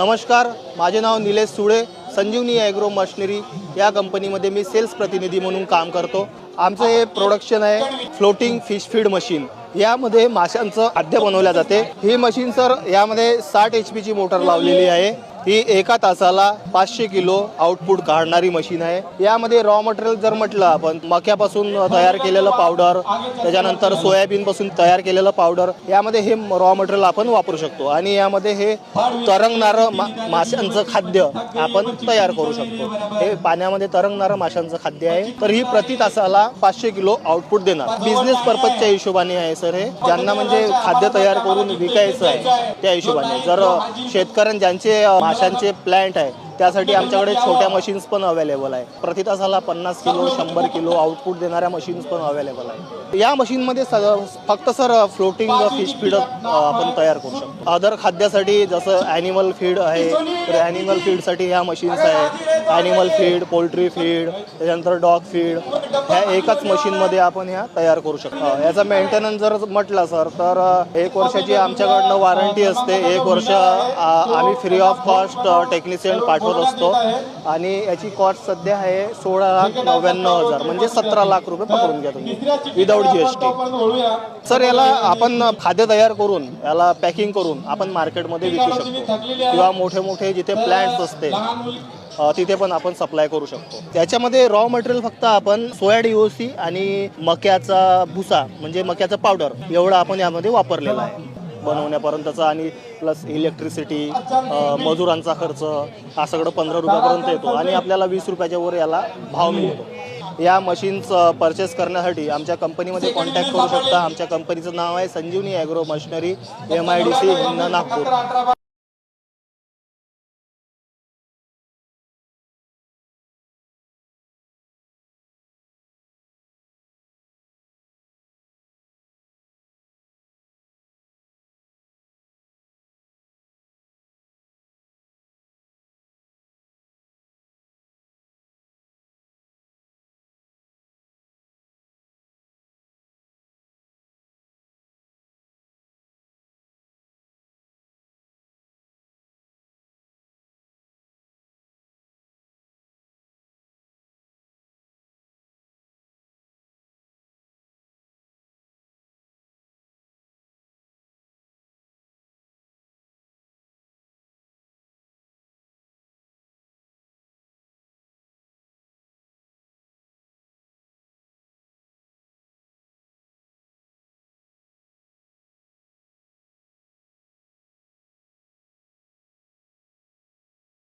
नमस्कार माझे नाव निलेश सुळे संजीवनी ॲग्रो मशिनरी या कंपनीमध्ये मी सेल्स प्रतिनिधी म्हणून काम करतो. आमचं हे प्रोडक्शन आहे फ्लोटिंग फिश फीड मशीन यामध्ये माशांचं खाद्य बनवल्या जाते. ही मशीन सर यामध्ये साठ एच पीची मोटर लावलेली आहे. ही एका तासाला पाचशे किलो आउटपुट काढणारी मशीन आहे. यामध्ये रॉ मटेरियल जर म्हटलं आपण मक्यापासून तयार केलेलं पावडर त्याच्यानंतर सोयाबीन पासून तयार केलेलं पावडर यामध्ये हे रॉ मटेरियल आपण वापरू शकतो. आणि यामध्ये हे तरंगणारं मा माशांचं खाद्य आपण तयार करू शकतो. हे पाण्यामध्ये तरंगणारं माशांचं खाद्य आहे. तर ही प्रति तासाला पाचशे किलो आउटपुट देणार. बिझनेस पर्पजच्या हिशोबाने आहे सर हे. ज्यांना म्हणजे खाद्य तयार करून विकायचं आहे त्या हिशोबाने. जर शेतकऱ्यां ज्यांचे माशांचे प्लॅन्ट आहे. त्यासाठी आमच्याकडे छोट्या मशीन्स पण अवेलेबल आहे. प्रति तासाला पन्नास किलो शंभर किलो आउटपुट देणाऱ्या मशीन्स पण अवेलेबल आहे. या मशीनमध्ये स- फक्त सर फ्लोटिंग फिश फीड आपण तयार करू शकतो. अदर खाद्यासाठी जसं ॲनिमल फीड आहे तर ॲनिमल फीडसाठी ह्या मशीन्स आहे ॲनिमल फीड पोल्ट्री फीड त्याच्यानंतर डॉग फीड ह्या एकाच मशीनमध्ये आपण ह्या तयार करू शकतो. याचा मेंटेनन्स जर म्हटलं सर तर एक वर्षाची आमच्याकडनं वॉरंटी असते. एक वर्ष आम्ही फ्री ऑफ कॉस्ट टेक्निशियन पाठवत असतो. आणि याची कॉस्ट सध्या आहे सोळा लाख नव्याण्णव हजार म्हणजे सतरा लाख रुपये पकडून घ्या तुम्ही without G S T sir याला आपण खाद्य तयार करून याला पॅकिंग करून आपण मार्केटमध्ये विकू शकतो. किंवा मोठे मोठे जिथे प्लॅन्ट्स असते तिथे पण आपण सप्लाय करू शकतो. त्याच्यामध्ये रॉ मटेरियल फक्त आपण सोया डी आणि मक्याचा भुसा म्हणजे मक्याचं पावडर एवढं आपण यामध्ये वापरलेलं आहे. बनवण्यापर्यंतचा आणि प्लस इलेक्ट्रिसिटी मजुरांचा खर्च हा सगळं पंधरा रुपयापर्यंत येतो आणि आपल्याला वीस रुपयाच्या वर याला भाव मिळतो. या मशीन्स परचेस करण्यासाठी आमच्या कंपनीमध्ये कॉन्टॅक्ट करू शकता. आमच्या कंपनीचं नाव आहे Sanjivani agro machinery M I D C Nagpur.